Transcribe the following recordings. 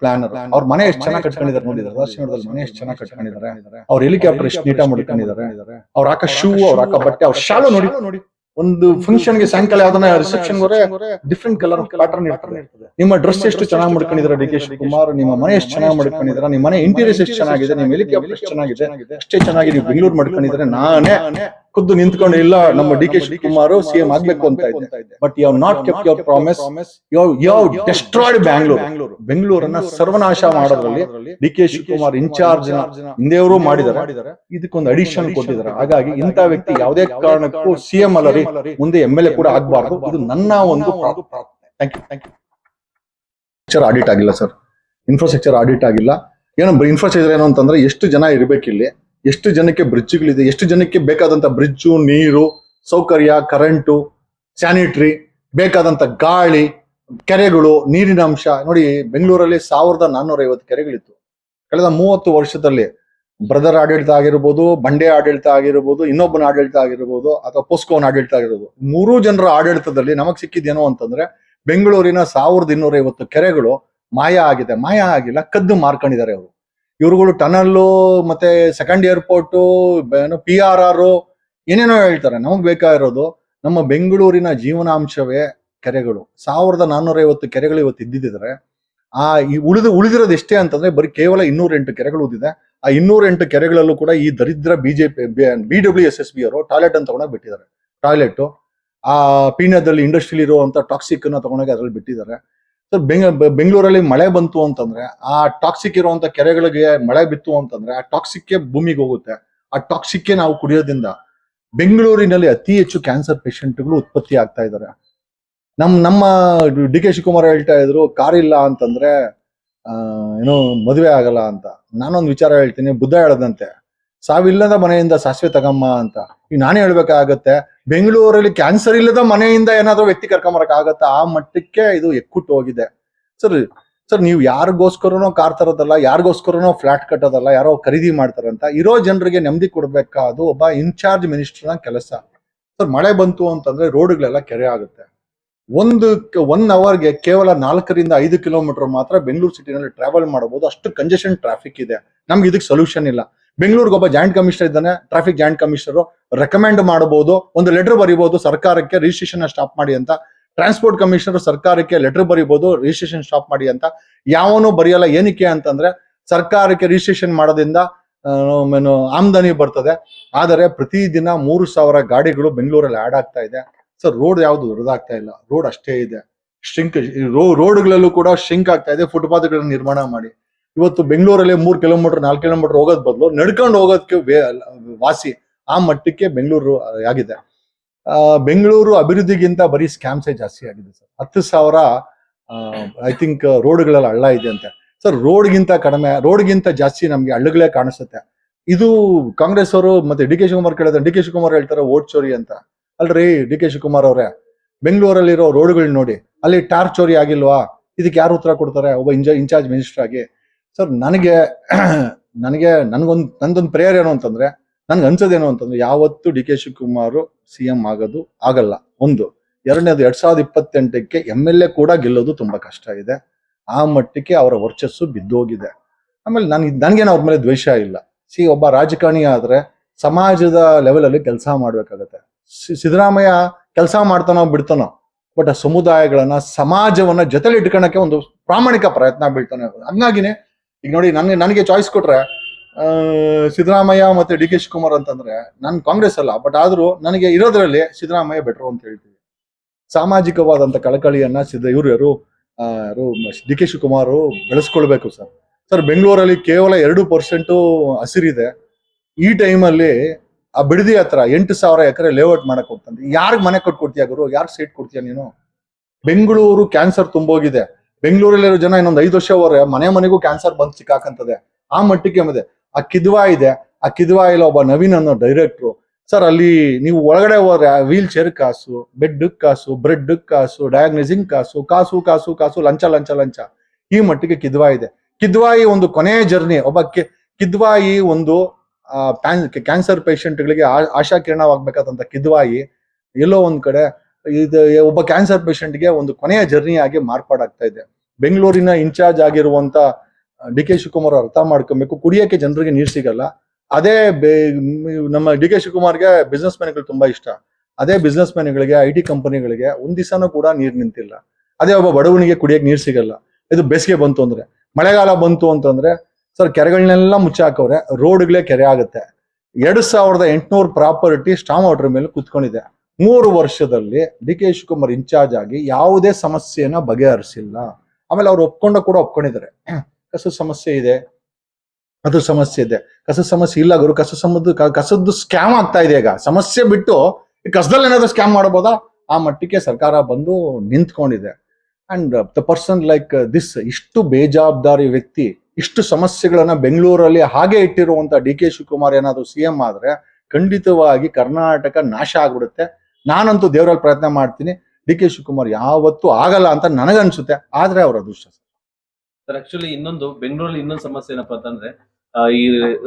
Planner ಅವ್ರ ಮನೆ ಎಷ್ಟು ಚೆನ್ನಾಗಿ ಕಟ್ಕೊಂಡಿದ್ದಾರೆ ನೋಡಿದ್ರೆ? ದರ್ಶನದಲ್ಲಿ ಮನೆ ಎಷ್ಟು ಚೆನ್ನಾಗಿ ಕಟ್ಕೊಂಡಿದ್ದಾರೆ ಅವ್ರ ಹೆಲಿಕಾಪ್ಟರ್ ಎಷ್ಟು ನೀಟಾಗಿ ಮಾಡ್ಕೊಂಡಿದ್ದಾರೆ ಅವ್ರ ಹಾಕ ಶೂ ಅವ್ರ ಹಾಕ ಬಟ್ಟೆ ಅವ್ರ ಶಾಲು ನೋಡಿ. ನೋಡಿ. ಒಂದು ಫಂಕ್ಷನ್ಗೆ ಸಾಯಂಕಾಲ ಯಾವ್ದನ್ನ ರಿಸೆಪ್ಷನ್ ಡಿಫ್ರೆಂಟ್ ಕಲರ್ ಪ್ಯಾಟರ್ನ್ ಇರ್ತದೆ. ನಿಮ್ಮ ಡ್ರೆಸ್ ಎಷ್ಟು ಚೆನ್ನಾಗಿ ಮಾಡ್ಕೊಂಡಿದ್ದಾರೆ ಡಿ ಕೆ ಶಿವಕುಮಾರ್? ನಿಮ್ಮ ಮನೆ ಎಷ್ಟು ಚೆನ್ನಾಗಿ ಮಾಡ್ಕೊಂಡಿದ್ದಾರೆ? ನಿಮ್ಮ ಮನೆ ಇಂಟೀರಿಯರ್ಸ್ ಎಷ್ಟು ಚೆನ್ನಾಗಿದೆ? ನಿಮ್ಮ ಹೆಲಿಕಾಪ್ಟರ್ ಎಷ್ಟು ಚೆನ್ನಾಗಿದೆ ಅಷ್ಟೇ ಚೆನ್ನಾಗಿ ನೀವು ಬೆಂಗಳೂರು ಮಾಡ್ಕೊಂಡಿದ್ರೆ ನಾನೇ ಖುದ್ದು ನಿಂತ್ಕೊಂಡು ಇಲ್ಲ ನಮ್ಮ ಡಿ ಕೆ ಶಿವಕುಮಾರ್ ಸಿಎಂ ಆಗ್ಬೇಕು ಅಂತ ಇದೆ. But you not kept your promise you you destroyed Bangalore ಬೆಂಗಳೂರನ್ನ ಸರ್ವನಾಶ ಮಾಡೋದ್ರಲ್ಲಿ D K Shivakumar in charge ಹಿಂದೆಯವರು ಮಾಡಿದ್ದಾರೆ. ಇದಕ್ಕೊಂದು ಅಡಿಷನ್ ಕೊಟ್ಟಿದ್ದಾರೆ. ಹಾಗಾಗಿ ಇಂಥ ವ್ಯಕ್ತಿ ಯಾವುದೇ ಕಾರಣಕ್ಕೂ ಸಿಎಂ ಅಲ್ಲ ರೀ ಮುಂದೆ ಎಂ ಎಲ್ ಎ ಕೂಡ ಆಗ್ಬಾರ್ದು. ಇದು ನನ್ನ ಒಂದು thank you thank you audit ಆಗಿಲ್ಲ ಸರ್ ಇನ್ಫ್ರಾಸ್ಟ್ರಕ್ಚರ್ ಆಡಿಟ್ ಆಗಿಲ್ಲ. ಏನೋ ಇನ್ಫ್ರಾಸ್ಟ್ರಕ್ಚರ್ ಏನು ಅಂತಂದ್ರೆ ಎಷ್ಟು ಜನ ಇರ್ಬೇಕಿಲ್ಲಿ? ಎಷ್ಟು ಜನಕ್ಕೆ ಬ್ರಿಡ್ಜ್ಗಳಿದೆ, ಎಷ್ಟು ಜನಕ್ಕೆ ಬೇಕಾದಂತ ಬ್ರಿಡ್ಜು, ನೀರು, ಸೌಕರ್ಯ, ಕರೆಂಟು, ಸ್ಯಾನಿಟರಿ, ಬೇಕಾದಂತ ಗಾಳಿ, ಕೆರೆಗಳು, ನೀರಿನ ಅಂಶ. ನೋಡಿ, ಬೆಂಗಳೂರಲ್ಲಿ ಸಾವಿರದ ನಾನ್ನೂರ ಐವತ್ತು ಕೆರೆಗಳಿತ್ತು. ಕಳೆದ ಮೂವತ್ತು ವರ್ಷದಲ್ಲಿ ಬ್ರದರ್ ಆಡಳಿತ ಆಗಿರ್ಬೋದು, ಬಂಡೆ ಆಡಳಿತ ಆಗಿರ್ಬೋದು, ಇನ್ನೊಬ್ಬನ ಆಡಳಿತ ಆಗಿರ್ಬೋದು, ಅಥವಾ ಪೋಸ್ಕೋನ್ ಆಡಳಿತ ಆಗಿರ್ಬೋದು, ಮೂರು ಜನರ ಆಡಳಿತದಲ್ಲಿ ನಮಗ್ ಸಿಕ್ಕಿದ್ದೇನೋ ಅಂತಂದ್ರೆ, ಬೆಂಗಳೂರಿನ ಸಾವಿರದ ಇನ್ನೂರ ಐವತ್ತು ಕೆರೆಗಳು ಮಾಯ ಆಗಿದೆ. ಮಾಯ ಆಗಿಲ್ಲ, ಕದ್ದು ಮಾರ್ಕೊಂಡಿದ್ದಾರೆ ಅವರು. ಇವ್ರುಗಳು ಟನಲ್ಲು, ಮತ್ತೆ ಸೆಕೆಂಡ್ ಏರ್ಪೋರ್ಟ್ ಏನು ಪಿ ಆರ್ ಆರ್ ಏನೇನೋ ಹೇಳ್ತಾರೆ. ನಮಗ್ ಬೇಕಾಗಿರೋದು ನಮ್ಮ ಬೆಂಗಳೂರಿನ ಜೀವನಾಂಶವೇ ಕೆರೆಗಳು. ಸಾವಿರದ ನಾನ್ನೂರ ಐವತ್ತು ಕೆರೆಗಳು ಇವತ್ತು ಇದ್ದಿದ್ರೆ, ಆ ಉಳಿದು, ಉಳಿದಿರೋದು ಎಷ್ಟೇ ಅಂತಂದ್ರೆ ಬರೀ ಕೇವಲ ಇನ್ನೂರ ಎಂಟು ಕೆರೆಗಳು ಉದ್ದಿದೆ ಆ ಇನ್ನೂರ ಎಂಟು ಕೆರೆಗಳಲ್ಲೂ ಕೂಡ ಈ ದರಿದ್ರ BJP B W S S B ಅವರು ಟಾಯ್ಲೆಟ್ ಅಂತ ತಗೊಂಡೋಗಿ ಬಿಟ್ಟಿದ್ದಾರೆ. ಟಾಯ್ಲೆಟ್ ಆ ಪೀಣ್ಯದಲ್ಲಿ ಇಂಡಸ್ಟ್ರಿಯಲ್ಲಿ ಇರುವಂತ ಟಾಕ್ಸಿಕ್ ಅನ್ನು ತಗೊಂಡೋಗಿ ಅದ್ರಲ್ಲಿ ಬಿಟ್ಟಿದ್ದಾರೆ. ಸರ್ ಬೆಂಗ ಬೆಂಗಳೂರಲ್ಲಿ ಮಳೆ ಬಂತು ಅಂತಂದ್ರೆ, ಆ ಟಾಕ್ಸಿಕ್ ಇರುವಂತ ಕೆರೆಗಳಿಗೆ ಮಳೆ ಬಿತ್ತು ಅಂತಂದ್ರೆ, ಆ ಟಾಕ್ಸಿಕ್ ಭೂಮಿಗೆ ಹೋಗುತ್ತೆ. ಆ ಟಾಕ್ಸಿಕ್ ನಾವು ಕುಡಿಯೋದ್ರಿಂದ ಬೆಂಗಳೂರಿನಲ್ಲಿ ಅತಿ ಹೆಚ್ಚು ಕ್ಯಾನ್ಸರ್ ಪೇಷಂಟ್ಗಳು ಉತ್ಪತ್ತಿ ಆಗ್ತಾ ಇದ್ದಾರೆ. ನಮ್ ನಮ್ಮ ಡಿ ಕೆ ಶಿವಕುಮಾರ್ ಹೇಳ್ತಾ ಇದ್ರು, ಕಾರ್ ಇಲ್ಲ ಅಂತಂದ್ರೆ ಏನೋ ಮದುವೆ ಆಗಲ್ಲ ಅಂತ. ನಾನೊಂದು ವಿಚಾರ ಹೇಳ್ತೀನಿ, ಬುದ್ಧ ಹೇಳದಂತೆ. ಸಾವಿಲ್ಲದ ಮನೆಯಿಂದ ಸಾಸಿವೆ ತಗಮ್ಮ ಅಂತ. ಈಗ ನಾನೇ ಹೇಳ್ಬೇಕಾಗತ್ತೆ, ಬೆಂಗಳೂರಲ್ಲಿ ಕ್ಯಾನ್ಸರ್ ಇಲ್ಲದ ಮನೆಯಿಂದ ಏನಾದ್ರೂ ವ್ಯಕ್ತಿ ಕರ್ಕೊಂಬರಕ್ ಆಗತ್ತ ಆ ಮಟ್ಟಕ್ಕೆ ಇದು ಎಕ್ಕುಟ್ಟು ಹೋಗಿದೆ. ಸರ್ ಸರ್, ನೀವು ಯಾರಿಗೋಸ್ಕರನೋ ಕಾರ್ ತರೋದಲ್ಲ, ಯಾರಿಗೋಸ್ಕರನೋ ಫ್ಲಾಟ್ ಕಟ್ಟೋದಲ್ಲ, ಯಾರೋ ಖರೀದಿ ಮಾಡ್ತಾರಂತ ಇರೋ ಜನರಿಗೆ ನೆಮ್ಮದಿ ಕೊಡ್ಬೇಕಾ? ಅದು ಒಬ್ಬ ಇನ್ಚಾರ್ಜ್ ಮಿನಿಸ್ಟರ್ನ ಕೆಲಸ. ಸರ್, ಮಳೆ ಬಂತು ಅಂತಂದ್ರೆ ರೋಡ್ಗಳೆಲ್ಲ ಕೆರೆ ಆಗುತ್ತೆ. ಒಂದು ಒನ್ ಅವರ್ಗೆ ಕೇವಲ ನಾಲ್ಕರಿಂದ ಐದು ಕಿಲೋಮೀಟರ್ ಮಾತ್ರ ಬೆಂಗಳೂರು ಸಿಟಿನಲ್ಲಿ ಟ್ರಾವೆಲ್ ಮಾಡಬಹುದು ಅಷ್ಟು ಕಂಜೆಷನ್ ಟ್ರಾಫಿಕ್ ಇದೆ. ನಮ್ಗೆ ಇದಕ್ಕೆ ಸೊಲ್ಯೂಷನ್ ಇಲ್ಲ. ಬೆಂಗಳೂರಿಗೆ ಒಬ್ಬ ಜಾಯಿಂಟ್ ಕಮಿಷನರ್ ಇದ್ದಾನೆ ಟ್ರಾಫಿಕ್ ಜಾಯಿಂಟ್ ಕಮಿಷನರ್ ರೆಕಮೆಂಡ್ ಮಾಡಬಹುದು, ಒಂದು ಲೆಟರ್ ಬರೀಬಹುದು, ಸರ್ಕಾರಕ್ಕೆ ರಿಜಿಸ್ಟ್ರೇಷನ್ ಸ್ಟಾಪ್ ಮಾಡಿ ಅಂತ. ಟ್ರಾನ್ಸ್ಪೋರ್ಟ್ ಕಮಿಷನರ್ ಸರ್ಕಾರಕ್ಕೆ ಲೆಟರ್ ಬರೀಬಹುದು ರಿಜಿಸ್ಟ್ರೇಷನ್ ಸ್ಟಾಪ್ ಮಾಡಿ ಅಂತ. ಯಾವನು ಬರೆಯಲ್ಲ, ಏನಕ್ಕೆ ಅಂತಂದ್ರೆ, ಸರ್ಕಾರಕ್ಕೆ ರಿಜಿಸ್ಟ್ರೇಷನ್ ಮಾಡೋದ್ರಿಂದ ಆಮದನಿ ಬರ್ತದೆ. ಆದರೆ ಪ್ರತಿದಿನ ಮೂರು ಸಾವಿರ ಗಾಡಿಗಳು ಬೆಂಗಳೂರಲ್ಲಿ ಆಡ್ ಆಗ್ತಾ ಇದೆ. ಸರ್ ರೋಡ್ ಯಾವ್ದು ದೊಡ್ಡದಾಗ್ತಾ ಇಲ್ಲ. ರೋಡ್ ಅಷ್ಟೇ ಇದೆ. ಶ್ರಿಂಕ್ ರೋಡ್ಗಳಲ್ಲೂ ಕೂಡ ಶ್ರಿಂಕ್ ಆಗ್ತಾ ಇದೆ. ಫುಟ್ಪಾತ್ಗಳನ್ನು ನಿರ್ಮಾಣ ಮಾಡಿ. ಇವತ್ತು ಬೆಂಗಳೂರಲ್ಲಿ ಮೂರು ಕಿಲೋಮೀಟರ್ ನಾಲ್ಕು ಕಿಲೋಮೀಟರ್ ಹೋಗೋದ್ ಬದಲು ನಡ್ಕೊಂಡು ಹೋಗೋದಕ್ಕೆ ವಾಸಿ ಆ ಮಟ್ಟಕ್ಕೆ ಬೆಂಗಳೂರು ಆಗಿದೆ. ಬೆಂಗಳೂರು ಅಭಿವೃದ್ಧಿಗಿಂತ ಬರೀ ಸ್ಕ್ಯಾಮ್ಸೇ ಜಾಸ್ತಿ ಆಗಿದೆ ಸರ್. ಹತ್ತು ಸಾವಿರ ಐ ಥಿಂಕ್ ರೋಡ್ಗಳಲ್ಲಿ ಹಳ್ಳ ಇದೆ ಅಂತೆ ಸರ್, ರೋಡ್ಗಿಂತ ಕಡಿಮೆ, ರೋಡ್ಗಿಂತ ಜಾಸ್ತಿ ನಮಗೆ ಹಳ್ಳಗಳೇ ಕಾಣಿಸುತ್ತೆ. ಇದು ಕಾಂಗ್ರೆಸ್ ಅವರು ಮತ್ತೆ ಡಿ ಕೆ ಶಿವಕುಮಾರ್ ಕೇಳಿದ್ರೆ, ಡಿ ಕೆ ಶಿವಕುಮಾರ್ ಹೇಳ್ತಾರೆ ಓಟ್ ಚೋರಿ ಅಂತ. ಅಲ್ರಿ ಡಿ ಕೆ ಶಿವಕುಮಾರ್ ಅವರೇ, ಬೆಂಗಳೂರಲ್ಲಿರೋ ರೋಡ್ಗಳು ನೋಡಿ, ಅಲ್ಲಿ ಟಾರ್ ಚೋರಿ ಆಗಿಲ್ವಾ? ಇದಕ್ಕೆ ಯಾರು ಉತ್ತರ ಕೊಡ್ತಾರೆ? ಒಬ್ಬ ಇಂಜ ಇನ್ಚಾರ್ಜ್ ಮಿನಿಸ್ಟರ್ ಆಗಿ. ಸರ್, ನನಗೆ ನನಗೆ, ನನಗೊಂದು, ನಂದೊಂದು ಪ್ರೇಯರ್ ಏನು ಅಂತಂದ್ರೆ, ನನ್ಗೆ ಅನ್ಸೋದೇನು ಅಂತಂದ್ರೆ, ಯಾವತ್ತು D K Shivakumar C M ಆಗೋದು ಆಗಲ್ಲ. ಒಂದು. ಎರಡನೇದು ಎರಡ್ ಸಾವಿರದ ಇಪ್ಪತ್ತೆಂಟಕ್ಕೆ ಎಂ ಎಲ್ ಎ ಕೂಡ ಗೆಲ್ಲೋದು ತುಂಬಾ ಕಷ್ಟ ಇದೆ. ಆ ಮಟ್ಟಕ್ಕೆ ಅವರ ವರ್ಚಸ್ಸು ಬಿದ್ದೋಗಿದೆ. ಆಮೇಲೆ ನನ್ಗೆ ನನ್ಗೇನು ಅವ್ರ ಮೇಲೆ ದ್ವೇಷ ಇಲ್ಲ. ಸಿ, ಒಬ್ಬ ರಾಜಕಾರಣಿ ಆದ್ರೆ ಸಮಾಜದ ಲೆವೆಲಲ್ಲಿ ಕೆಲಸ ಮಾಡ್ಬೇಕಾಗತ್ತೆ. ಸಿದ್ದರಾಮಯ್ಯ ಕೆಲಸ ಮಾಡ್ತಾನೋ ಬಿಡ್ತಾನೋ ಬಟ್ ಆ ಸಮುದಾಯಗಳನ್ನ, ಸಮಾಜವನ್ನ ಜೊತೆಲಿ ಇಟ್ಕೊಳಕ್ಕೆ ಒಂದು ಪ್ರಾಮಾಣಿಕ ಪ್ರಯತ್ನ ಬೀಳ್ತಾನೆ. ಹಂಗಾಗಿನೇ ಈಗ ನೋಡಿ, ನನಗೆ ನನಗೆ ಚಾಯ್ಸ್ ಕೊಟ್ರೆ ಸಿದ್ದರಾಮಯ್ಯ ಮತ್ತೆ ಡಿ ಕೆ ಶಿವಕುಮಾರ್ ಅಂತಂದ್ರೆ ನಾನು ಕಾಂಗ್ರೆಸ್ ಅಲ್ಲ ಬಟ್ ಆದ್ರೂ ನನಗೆ ಇರೋದ್ರಲ್ಲಿ ಸಿದ್ದರಾಮಯ್ಯ ಬೆಟರ್ ಅಂತ ಹೇಳ್ತೀವಿ. ಸಾಮಾಜಿಕವಾದಂತ ಕಳಕಳಿಯನ್ನ ಸಿದ್ದ ಇವರು ಯಾರು? ಯಾರು? ಡಿ ಕೆ ಶಿವಕುಮಾರ್ ಬೆಳೆಸ್ಕೊಳ್ಬೇಕು ಸರ್ ಸರ್ ಬೆಂಗಳೂರಲ್ಲಿ ಕೇವಲ ಎರಡು ಪರ್ಸೆಂಟು ಹಸಿರಿದೆ. ಈ ಟೈಮಲ್ಲಿ ಆ ಬಿಡದಿ ಹತ್ರ ಎಂಟು ಸಾವಿರ ಎಕರೆ ಲೇಔಟ್ ಮಾಡಕ್ ಹೋಗ್ತಂತೆ. ಯಾರಿಗೆ ಮನೆ ಕೊಟ್ಕೊಡ್ತೀಯ ಗುರು? ಯಾರು ಸೀಟ್ ಕೊಡ್ತೀಯ ನೀನು? ಬೆಂಗಳೂರು ಕ್ಯಾನ್ಸರ್ ತುಂಬೋಗಿದೆ. ಬೆಂಗಳೂರಲ್ಲಿರೋ ಜನ ಇನ್ನೊಂದು ಐದು ವರ್ಷ ಹೋದ್ರೆ ಮನೆ ಮನೆಗೂ ಕ್ಯಾನ್ಸರ್ ಬಂದು ಸಿಕ್ಕಾಕಂತದೆ. ಆ ಮಟ್ಟಿಗೆ ಇದೆ ಆ ಕಿದ್ವಾ ಇದೆ. ಆ ಕಿದ್ವಾ ಇಲ್ಲ ಒಬ್ಬ ನವೀನ್ ಅನ್ನೋ ಡೈರೆಕ್ಟ್ರು ಸರ್ ಅಲ್ಲಿ ನೀವು ಒಳಗಡೆ ಹೋದ್ರೆ ವೀಲ್ ಚೇರ್ ಕಾಸು ಬೆಡ್ ಕಾಸು ಬ್ರೆಡ್ ಕಾಸು ಡಯಾಗ್ನೈಸಿಂಗ್ ಕಾಸು ಕಾಸು ಕಾಸು ಕಾಸು, ಲಂಚ ಲಂಚ ಲಂಚ. ಈ ಮಟ್ಟಿಗೆ ಕಿದ್ವಾ ಇದೆ. ಕಿದ್ವಾಯಿ ಒಂದು ಕೊನೆಯ ಜರ್ನಿ ಒಬ್ಬ ಕಿದ್ವಾಯಿ ಒಂದು ಕ್ಯಾನ್ಸರ್ ಗಳಿಗೆ ಆಶಾ ಕಿರಣವಾಗ್ಬೇಕಾದಂತ ಕಿದ್ವಾಯಿ ಎಲ್ಲೋ ಒಂದ್ ಕಡೆ ಇದು ಒಬ್ಬ ಕ್ಯಾನ್ಸರ್ಗೆ ಒಂದು ಕೊನೆಯ ಜರ್ನಿ ಆಗಿ ಮಾರ್ಪಾಡಾಗ್ತಾ ಇದೆ. ಬೆಂಗಳೂರಿನ ಇನ್ಚಾರ್ಜ್ ಆಗಿರುವಂತ ಡಿ ಕೆ ಶಿವಕುಮಾರ್ ಅರ್ಥ ಮಾಡ್ಕೊಬೇಕು. ಕುಡಿಯೋಕೆ ಜನರಿಗೆ ನೀರು ಸಿಗಲ್ಲ. ಅದೇ ನಮ್ಮ ಡಿ ಕೆ ಶಿವಕುಮಾರ್ಗೆ ಬಿಸ್ನೆಸ್ ಮ್ಯಾನ್ಗಳು ತುಂಬಾ ಇಷ್ಟ. ಅದೇ ಬಿಸ್ನೆಸ್ ಮ್ಯಾನ್ಗಳಿಗೆ ಐ ಟಿ ಕಂಪನಿಗಳಿಗೆ ಒಂದ್ ದಿವಸನೂ ಕೂಡ ನೀರು ನಿಂತಿಲ್ಲ. ಅದೇ ಒಬ್ಬ ಬಡವನಿಗೆ ಕುಡಿಯಕ್ಕೆ ನೀರು ಸಿಗಲ್ಲ. ಇದು ಬೇಸಿಗೆ ಬಂತು ಅಂದ್ರೆ. ಮಳೆಗಾಲ ಬಂತು ಅಂತಂದ್ರೆ, ಸರ್ ಕೆರೆಗಳನ್ನೆಲ್ಲ ಮುಚ್ಚಾಕವ್ರೆ, ರೋಡ್ಗಳೇ ಕೆರೆ ಆಗುತ್ತೆ. ಎರಡ್ ಸಾವಿರದ ಎಂಟುನೂರು ಪ್ರಾಪರ್ಟಿ ಸ್ಟಾಮ್ ವಾಟರ್ ಮೇಲೆ ಕುತ್ಕೊಂಡಿದೆ. ಮೂರು ವರ್ಷದಲ್ಲಿ ಡಿ ಕೆ ಶಿವಕುಮಾರ್ ಇನ್ಚಾರ್ಜ್ ಆಗಿ ಯಾವುದೇ ಸಮಸ್ಯೆನ ಬಗೆಹರಿಸಿಲ್ಲ. ಆಮೇಲೆ ಅವ್ರು ಒಪ್ಕೊಂಡ ಕೂಡ ಒಪ್ಕೊಂಡಿದ್ದಾರೆ. ಕಸದ ಸಮಸ್ಯೆ ಇದೆ. ಅದು ಸಮಸ್ಯೆ ಇದೆ. ಕಸದ ಸಮಸ್ಯೆ ಇಲ್ಲ ಗುರು. ಕಸ ಕಸದ್ದು ಸ್ಕ್ಯಾಮ್ ಆಗ್ತಾ ಇದೆ ಈಗ. ಸಮಸ್ಯೆ ಬಿಟ್ಟು ಕಸದಲ್ಲಿ ಏನಾದ್ರು ಸ್ಕ್ಯಾಮ್ ಮಾಡಬಹುದಾ ಆ ಮಟ್ಟಿಗೆ ಸರ್ಕಾರ ಬಂದು ನಿಂತ್ಕೊಂಡಿದೆ. And the person like this ಇಷ್ಟು ಬೇಜವಾಬ್ದಾರಿ ವ್ಯಕ್ತಿ, ಇಷ್ಟು ಸಮಸ್ಯೆಗಳನ್ನ ಬೆಂಗಳೂರಲ್ಲಿ ಹಾಗೆ ಇಟ್ಟಿರುವಂತ ಡಿ ಕೆ ಶಿವಕುಮಾರ್ ಏನಾದ್ರು ಸಿ ಎಂ ಆದ್ರೆ ಖಂಡಿತವಾಗಿ ಕರ್ನಾಟಕ ನಾಶ ಆಗ್ಬಿಡುತ್ತೆ. ನಾನಂತೂ ದೇವರಲ್ಲಿ ಪ್ರಯತ್ನ ಮಾಡ್ತೀನಿ. ಡಿ ಕೆ ಶಿವಕುಮಾರ್ ಯಾವತ್ತೂ ಆಗಲ್ಲ ಅಂತ ನನಗನ್ಸುತ್ತೆ. ಆದ್ರೆ ಅವ್ರ ಅದೃಷ್ಟ ಸರ್. ಆಕ್ಚುಲಿ ಇನ್ನೊಂದು ಬೆಂಗಳೂರಲ್ಲಿ ಇನ್ನೊಂದು ಸಮಸ್ಯೆ ಏನಪ್ಪಾ ಅಂತಂದ್ರೆ ಈ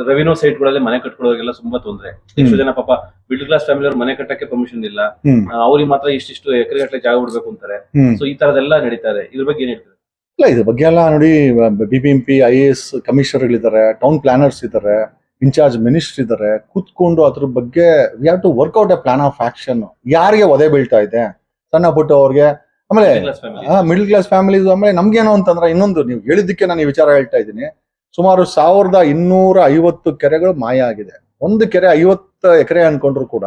ರೆವಿನ್ಯೂ ಸೈಟ್ಗಳಲ್ಲಿ ಮನೆ ಕಟ್ಕೊಳ್ಳೋರಿಗೆಲ್ಲ ತುಂಬಾ ತೊಂದ್ರೆ. ಎಷ್ಟು ಜನ ಪಾಪ ಮಿಡ್ಲ್ ಕ್ಲಾಸ್ ಫ್ಯಾಮಿಲಿ ಅವ್ರ ಮನೆ ಕಟ್ಟಕ್ಕೆ ಪರ್ಮಿಷನ್ ಇಲ್ಲ. ಅವ್ರಿಗೆ ಮಾತ್ರ ಇಷ್ಟಿಷ್ಟು ಎಕರೆ ಗಟ್ಟಲೆ ಜಾಗ ಬಿಡ್ಬೇಕು ಅಂತಾರೆ. ಸೊ ಈ ತರದೆಲ್ಲ ನಡೀತಾರೆ. ಇದೆ ಇದ್ರ ಬಗ್ಗೆ ಏನ್ ಹೇಳ್ತಾರೆ? ಇಲ್ಲ ಇದ್ರ ಬಗ್ಗೆ ಎಲ್ಲ ನೋಡಿ B B M P I A S ಕಮಿಷನರ್ಗಳಿದ್ದಾರೆ town planners ಇದ್ದಾರೆ. ಇನ್ಚಾರ್ಜ್ ಮಿನಿಸ್ಟರ್ ಇದ್ದಾರೆ ಕೂತ್ಕೊಂಡು ಅದ್ರ ಬಗ್ಗೆ we have to work out a plan of action ಯಾರಿಗೆ ಒದೆ ಬೀಳ್ತಾ ಇದೆ? ಸಣ್ಣ ಪುಟ್ಟ ಅವ್ರಿಗೆ ಆಮೇಲೆ ಮಿಡ್ಲ್ ಕ್ಲಾಸ್ ಫ್ಯಾಮಿಲೀಸ್ ಆಮೇಲೆ ನಮ್ಗೇನು ಅಂತಂದ್ರೆ ಇನ್ನೊಂದು ನೀವು ಹೇಳಿದ್ದಕ್ಕೆ ನಾನು ಈ ವಿಚಾರ ಹೇಳ್ತಾ ಇದ್ದೀನಿ. ಸುಮಾರು ಸಾವಿರದ ಇನ್ನೂರ ಐವತ್ತು ಕೆರೆಗಳು ಮಾಯ ಆಗಿದೆ. ಒಂದು ಕೆರೆ ಐವತ್ತು ಎಕರೆ ಅನ್ಕೊಂಡ್ರು ಕೂಡ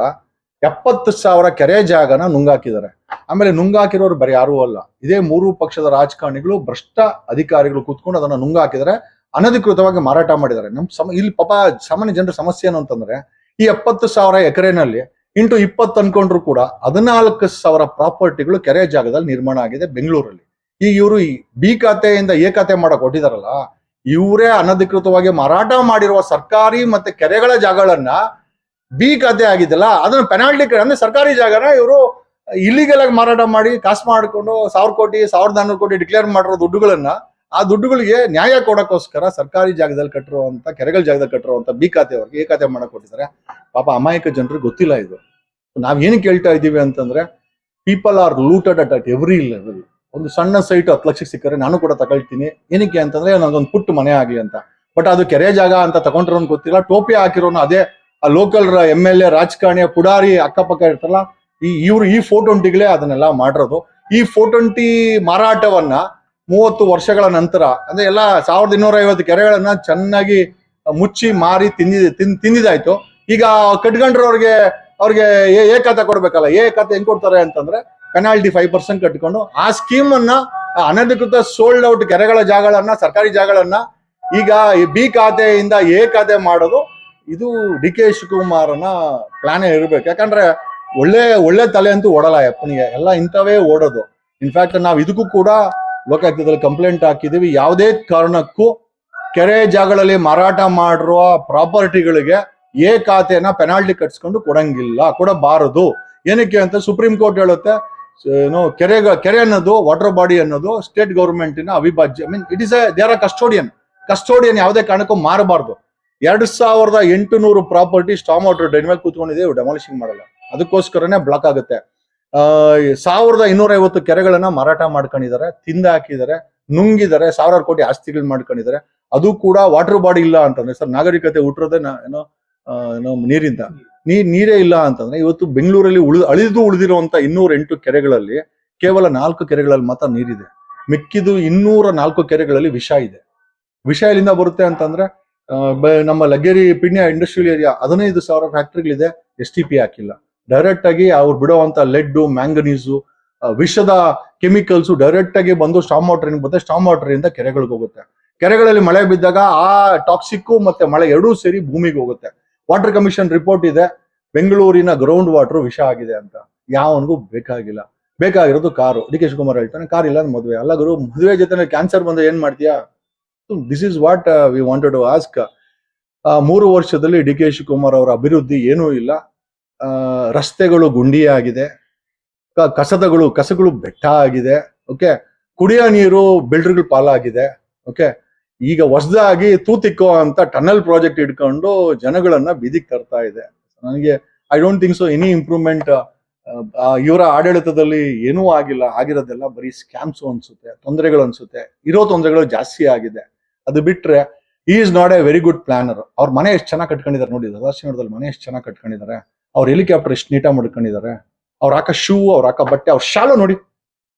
ಎಪ್ಪತ್ತು ಸಾವಿರ ಕೆರೆ ಜಾಗನ ನುಂಗಾಕಿದ್ದಾರೆ. ಆಮೇಲೆ ನುಂಗಾಕಿರೋರು ಬರೀ ಯಾರೂ ಅಲ್ಲ. ಇದೇ ಮೂರು ಪಕ್ಷದ ರಾಜಕಾರಣಿಗಳು ಭ್ರಷ್ಟ ಅಧಿಕಾರಿಗಳು ಕೂತ್ಕೊಂಡು ಅದನ್ನ ನುಂಗಾಕಿದ್ದಾರೆ. ಅನಧಿಕೃತವಾಗಿ ಮಾರಾಟ ಮಾಡಿದ್ದಾರೆ. ನಮ್ ಸಮ, ಇಲ್ಲಿ ಪಾಪ ಸಾಮಾನ್ಯ ಜನರ ಸಮಸ್ಯೆ ಏನು ಅಂತಂದ್ರೆ, ಈ ಎಪ್ಪತ್ತು ಸಾವಿರ ಎಕರೆನಲ್ಲಿ ಇಂಟು ಇಪ್ಪತ್ತು ಅನ್ಕೊಂಡ್ರು ಕೂಡ ಹದಿನಾಲ್ಕು ಸಾವಿರ ಪ್ರಾಪರ್ಟಿಗಳು ಕೆರೆ ಜಾಗದಲ್ಲಿ ನಿರ್ಮಾಣ ಆಗಿದೆ ಬೆಂಗಳೂರಲ್ಲಿ. ಈ ಇವರು ಬಿ ಖಾತೆಯಿಂದ ಎ ಖಾತೆ ಮಾಡಕ್ ಕೊಟ್ಟಿದಾರಲ್ಲ ಇವರೇ ಅನಧಿಕೃತವಾಗಿ ಮಾರಾಟ ಮಾಡಿರುವ ಸರ್ಕಾರಿ ಮತ್ತೆ ಕೆರೆಗಳ ಜಾಗಗಳನ್ನ ಬಿ ಖಾತೆ ಆಗಿದ್ದಲ್ಲ, ಅದನ್ನ ಪೆನಾಲ್ಟಿ ಅಂದ್ರೆ ಸರ್ಕಾರಿ ಜಾಗನ ಇವರು ಇಲ್ಲಿಗೆಲ್ಲ ಮಾರಾಟ ಮಾಡಿ, ಕಾಸು ಮಾಡಿಕೊಂಡು ಸಾವಿರ ಕೋಟಿ, ಸಾವಿರದ ನಾನ್ನೂರು ಕೋಟಿ ಡಿಕ್ಲೇರ್ ಮಾಡಿರೋ ದುಡ್ಡುಗಳನ್ನ ಆ ದುಡ್ಡುಗಳಿಗೆ ನ್ಯಾಯ ಕೊಡಕ್ಕೋಸ್ಕರ ಸರ್ಕಾರಿ ಜಾಗದಲ್ಲಿ ಕಟ್ಟಿರುವಂತ, ಕೆರೆಗಳ ಜಾಗದಲ್ಲಿ ಕಟ್ಟಿರುವಂತ ಬಿ ಖಾತೆಯವ್ರಿಗೆ ಎ ಖಾತೆ ಮಾಡಕ್ ಪಾಪ ಅಮಾಯಕ ಜನರಿಗೆ ಗೊತ್ತಿಲ್ಲ ಇದು. ನಾವ್ ಏನಕ್ಕೆ ಹೇಳ್ತಾ ಇದ್ದೀವಿ ಅಂತಂದ್ರೆ people are looted at at every level ಒಂದು ಸಣ್ಣ ಸೈಟ್ ಹತ್ತು ಲಕ್ಷಕ್ಕೆ ಸಿಕ್ಕರೆ ನಾನು ಕೂಡ ತಗೊಳ್ತೀನಿ. ಏನಕ್ಕೆ ಅಂತಂದ್ರೆ ನನಗೊಂದು ಪುಟ್ಟ ಮನೆ ಆಗಲಿ ಅಂತ. ಬಟ್ ಅದು ಕೆರೆ ಜಾಗ ಅಂತ ತಗೊಂಡಿರೋನ್ ಗೊತ್ತಿಲ್ಲ. ಟೋಪಿ ಹಾಕಿರೋನು ಅದೇ, ಆ ಲೋಕಲ್ ಎಂ ಎಲ್ ಎ ರಾಜಕಾರಣಿಯ ಪುಡಾರಿ ಅಕ್ಕಪಕ್ಕ ಇರ್ತಲ್ಲ ಈ ಇವ್ರು ಈ ಫೋಟೋಂಟಿಗಳೇ ಅದನ್ನೆಲ್ಲ ಮಾಡಿರೋದು. ಈ ಫೋಟೋಂಟಿ ಮಾರಾಟವನ್ನ ಮೂವತ್ತು ವರ್ಷಗಳ ನಂತರ, ಅಂದ್ರೆ ಎಲ್ಲ ಸಾವಿರದ ಇನ್ನೂರ ಐವತ್ತು ಕೆರೆಗಳನ್ನ ಚೆನ್ನಾಗಿ ಮುಚ್ಚಿ, ಮಾರಿ ತಿಂದಿದ ತಿನ್- ತಿಂದಿದಾಯ್ತು ಈಗ ಕಟ್ಕೊಂಡ್ರವ್ರಿಗೆ ಅವ್ರಿಗೆ ಏ- ಖಾತೆ ಕೊಡ್ಬೇಕಲ್ಲ, ಏ ಖಾತೆ ಹೆಂಗ್ ಕೊಡ್ತಾರೆ ಅಂತಂದ್ರೆ ಪೆನಾಲ್ಟಿ ಫೈವ್ ಪರ್ಸೆಂಟ್ ಕಟ್ಕೊಂಡು ಆ ಸ್ಕೀಮ್ ಅನ್ನ ಅನಧಿಕೃತ ಸೋಲ್ಡ್ ಔಟ್ ಕೆರೆಗಳ ಜಾಗಗಳನ್ನ, ಸರ್ಕಾರಿ ಜಾಗಗಳನ್ನ ಈಗ ಬಿ ಖಾತೆಯಿಂದ ಎ ಖಾತೆ ಮಾಡೋದು, ಇದು ಡಿ ಕೆ ಶಿವಕುಮಾರನ ಪ್ಲಾನ್ ಇರ್ಬೇಕು. ಯಾಕಂದ್ರೆ ಒಳ್ಳೆ ಒಳ್ಳೆ ತಲೆ ಅಂತೂ ಓಡಲ್ಲ ಯಪ್ಪನಿಗೆ ಎಲ್ಲ ಇಂಥವೇ ಓಡೋದು. ಇನ್ಫ್ಯಾಕ್ಟ್ ನಾವು ಇದಕ್ಕೂ ಕೂಡ ಲೋಕಾಯುಕ್ತದಲ್ಲಿ ಕಂಪ್ಲೇಂಟ್ ಹಾಕಿದೀವಿ. ಯಾವುದೇ ಕಾರಣಕ್ಕೂ ಕೆರೆ ಜಾಗಗಳಲ್ಲಿ ಮಾರಾಟ ಮಾಡಿರುವ ಪ್ರಾಪರ್ಟಿಗಳಿಗೆ ಎ ಖಾತೆನ ಪೆನಾಲ್ಟಿ ಕಟ್ಸ್ಕೊಂಡು ಕೊಡಂಗಿಲ್ಲ, ಕೊಡಬಾರದು. ಏನಕ್ಕೆ ಅಂತ ಸುಪ್ರೀಂ ಕೋರ್ಟ್ ಹೇಳುತ್ತೆ, ಏನು, ಕೆರೆ ಕೆರೆ ಅನ್ನೋದು ವಾಟರ್ ಬಾಡಿ ಅನ್ನೋದು ಸ್ಟೇಟ್ ಗೌರ್ಮೆಂಟಿನ ಅವಿಭಾಜ್ಯ. Mean it is a they're a custodian custodian ಯಾವುದೇ ಕಾರಣಕ್ಕೂ ಮಾರಬಾರ್ದು. ಎರಡ್ ಸಾವಿರದ ಎಂಟುನೂರು ಪ್ರಾಪರ್ಟಿ ಸ್ಟಾಮ್ ವಾಟರ್ ಡೈನ್ ಮೇಲೆ ಕೂತ್ಕೊಂಡಿದೆ ಡೆಮಾಲಿಷಿಂಗ್ ಮಾಡಲ್ಲ. ಅದಕ್ಕೋಸ್ಕರನೇ ಬ್ಲಾಕ್ ಆಗುತ್ತೆ. ಸಾವಿರದ ಇನ್ನೂರ ಐವತ್ತು ಕೆರೆಗಳನ್ನ ಮಾರಾಟ ಮಾಡ್ಕೊಂಡಿದ್ದಾರೆ, ತಿಂದ ಹಾಕಿದ್ದಾರೆ, ನುಂಗಿದ್ದಾರೆ, ಸಾವಿರಾರು ಕೋಟಿ ಆಸ್ತಿಗಳು ಮಾಡ್ಕೊಂಡಿದ್ದಾರೆ. ಅದು ಕೂಡ ವಾಟರ್ ಬಾಡಿ ಇಲ್ಲ ಅಂತಂದ್ರೆ, ಸರ್, ನಾಗರಿಕತೆ ಹುಟ್ಟಿರೋದೇ ಏನೋ ಏನೋ ನೀರಿಂದ. ನೀರೇ ಇಲ್ಲ ಅಂತಂದ್ರೆ, ಇವತ್ತು ಬೆಂಗಳೂರಲ್ಲಿ ಉಳಿದು ಅಳಿದು ಉಳಿದಿರುವಂತ ಇನ್ನೂರ ಎಂಟು ಕೆರೆಗಳಲ್ಲಿ ಕೇವಲ ನಾಲ್ಕು ಕೆರೆಗಳಲ್ಲಿ ಮಾತ್ರ ನೀರಿದೆ. ಮಿಕ್ಕಿದು ಇನ್ನೂರ ನಾಲ್ಕು ಕೆರೆಗಳಲ್ಲಿ ವಿಷ ಇದೆ. ವಿಷ ಎಲ್ಲಿಂದ ಬರುತ್ತೆ ಅಂತಂದ್ರೆ ನಮ್ಮ ಲಗ್ಗೆರಿ ಪಿಣ್ಯ ಇಂಡಸ್ಟ್ರಿಯಲ್ ಏರಿಯಾ ಹದಿನೈದು ಸಾವಿರ ಫ್ಯಾಕ್ಟ್ರಿಗಳಿದೆ ಎಸ್ ಟಿ ಪಿ ಹಾಕಿಲ್ಲ. ಡೈರೆಕ್ಟ್ ಆಗಿ ಅವ್ರು ಬಿಡುವಂತ ಲೆಡ್ ಮ್ಯಾಂಗನೀಸು ವಿಷದ ಕೆಮಿಕಲ್ಸ್ ಡೈರೆಕ್ಟ್ ಆಗಿ ಬಂದು ಸ್ಟಾಮ್ ವಾಟರ್ ಬರುತ್ತೆ. ಸ್ಟಾಮ್ ವಾಟರ್ ಇಂದ ಕೆರೆಗಳಿಗೆ ಹೋಗುತ್ತೆ. ಕೆರೆಗಳಲ್ಲಿ ಮಳೆ ಬಿದ್ದಾಗ ಆ ಟಾಕ್ಸಿಕ್ ಮತ್ತೆ ಮಳೆ ಎರಡೂ ಸೇರಿ ಭೂಮಿಗೆ ಹೋಗುತ್ತೆ. ವಾಟರ್ ಕಮಿಷನ್ ರಿಪೋರ್ಟ್ ಇದೆ. ಬೆಂಗಳೂರಿನ ಗ್ರೌಂಡ್ ವಾಟರ್ ವಿಷ ಆಗಿದೆ ಅಂತ. ಯಾವನಿಗೂ ಬೇಕಾಗಿಲ್ಲ. ಬೇಕಾಗಿರೋದು ಕಾರು. ಡಿ ಕೆ ಶಿವಕುಮಾರ್ ಹೇಳ್ತಾನೆ, ಕಾರ್ ಇಲ್ಲ ಮದುವೆ. ಅಲ್ಲ ಗುರು, ಮದುವೆ ಜೊತೆ ಕ್ಯಾನ್ಸರ್ ಬಂದ್ರೆ ಏನ್ ಮಾಡ್ತೀಯಾ? This is what we wanted to ask ಮೂರು ವರ್ಷದಲ್ಲಿ ಡಿ ಕೆ ಶಿವಕುಮಾರ್ ಅವರ ಅಭಿವೃದ್ಧಿ ಏನೂ ಇಲ್ಲ. ರಸ್ತೆಗಳು ಗುಂಡಿ ಆಗಿದೆ ಕ- ಕಸದಗಳು, ಕಸಗಳು ಬೆಟ್ಟ ಆಗಿದೆ ಓಕೆ ಕುಡಿಯೋ ನೀರು ಬಿಲ್ಡರ್ಗಳು ಪಾಲಾಗಿದೆ ಓಕೆ ಈಗ ಹೊಸದಾಗಿ ತೂತಿಕ್ಕೋ ಅಂತ ಟನಲ್ ಪ್ರಾಜೆಕ್ಟ್ ಇಟ್ಕೊಂಡು ಜನಗಳನ್ನ ಬೀದಿಗೆ ತರ್ತಾ ಇದೆ. ನನಗೆ I don't think so any improvement ಇವರ ಆಡಳಿತದಲ್ಲಿ ಏನೂ ಆಗಿಲ್ಲ, ಆಗಿರೋದೆಲ್ಲ ಬರೀ ಸ್ಕ್ಯಾಮ್ಸ್ ಅನ್ಸುತ್ತೆ, ತೊಂದರೆಗಳು ಅನ್ಸುತ್ತೆ, ಇರೋ ತೊಂದರೆಗಳು ಜಾಸ್ತಿ ಆಗಿದೆ. ಅದು ಬಿಟ್ರೆ is not a very good planner ಅವ್ರ ಮನೆ ಎಷ್ಟು ಚೆನ್ನಾಗಿ ಕಟ್ಕೊಂಡಿದ್ದಾರೆ ನೋಡಿ ಸದಾಶಿವನಗರದಲ್ಲಿ ಮನೆ ಎಷ್ಟು ಚೆನ್ನಾಗಿ ಕಟ್ಕೊಂಡಿದ್ದಾರೆ ಅವ್ರ ಹೆಲಿಕಾಪ್ಟರ್ ಎಷ್ಟು ನೀಟಾಗಿ ಮಾಡ್ಕೊಂಡಿದ್ದಾರೆ ಅವ್ರ ಹಾಕ ಶೂ ಅವ್ರ ಹಾಕ ಬಟ್ಟೆ, ಅವ್ರ ಶಾಲು ನೋಡಿ.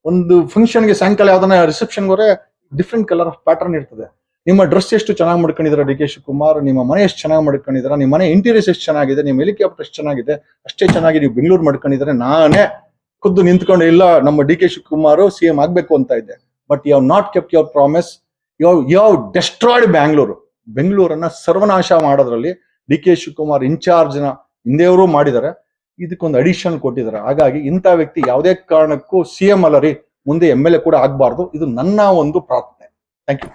ಒಂದು ಫಂಕ್ಷನ್ಗೆ ಸಾಯಂಕಾಲ ಯಾವ್ದನ್ನ ರಿಸೆಪ್ಷನ್ಗೋರೆ ಡಿಫ್ರೆಂಟ್ ಕಲರ್ ಆಫ್ ಪ್ಯಾಟರ್ನ್ ಇರ್ತದೆ. ನಿಮ್ಮ ಡ್ರೆಸ್ ಎಷ್ಟು ಚೆನ್ನಾಗಿ ಮಾಡ್ಕೊಂಡಿದ್ದಾರೆ ಡಿ ಕೆ ಶಿವಕುಮಾರ್ ನಿಮ್ಮ ಮನೆ ಎಷ್ಟು ಚೆನ್ನಾಗಿ ಮಾಡ್ಕೊಂಡಿದ್ದಾರೆ ನಿಮ್ಮ ಮನೆ ಇಂಟೀರಿಯರ್ಸ್ ಎಷ್ಟು ಚೆನ್ನಾಗಿದೆ, ನಿಮ್ಮ ಹೆಲಿಕಾಪ್ಟರ್ ಎಷ್ಟು ಚೆನ್ನಾಗಿದೆ, ಅಷ್ಟೇ ಚೆನ್ನಾಗಿ ನೀವು ಬೆಂಗಳೂರು ಮಾಡ್ಕೊಂಡಿದ್ದಾರೆ ನಾನೇ ಖುದ್ದು ನಿಂತ್ಕೊಂಡು ಇಲ್ಲ, ನಮ್ಮ D K Shivakumar C M ಆಗಬೇಕು ಅಂತ ಇದ್ದೆ. But you not kept your promise you you destroyed Bangalore ಬೆಂಗಳೂರನ್ನ ಸರ್ವನಾಶ ಮಾಡೋದ್ರಲ್ಲಿ ಡಿ ಕೆ ಶಿವಕುಮಾರ್ ಇನ್ಚಾರ್ಜ್ನ ಹಿಂದೆಯವರು ಮಾಡಿದ್ದಾರೆ. ಇದಕ್ಕೊಂದು ಅಡಿಷನ್ ಕೊಟ್ಟಿದ್ದಾರೆ. ಹಾಗಾಗಿ ಇಂಥ ವ್ಯಕ್ತಿ ಯಾವುದೇ ಕಾರಣಕ್ಕೂ ಸಿ ಎಂ ಅಲ್ಲ ರೀ ಮುಂದೆ ಎಂ ಎಲ್ ಎ ಕೂಡ ಆಗಬಾರ್ದು. ಇದು ನನ್ನ ಒಂದು ಪ್ರಾರ್ಥನೆ. Thank you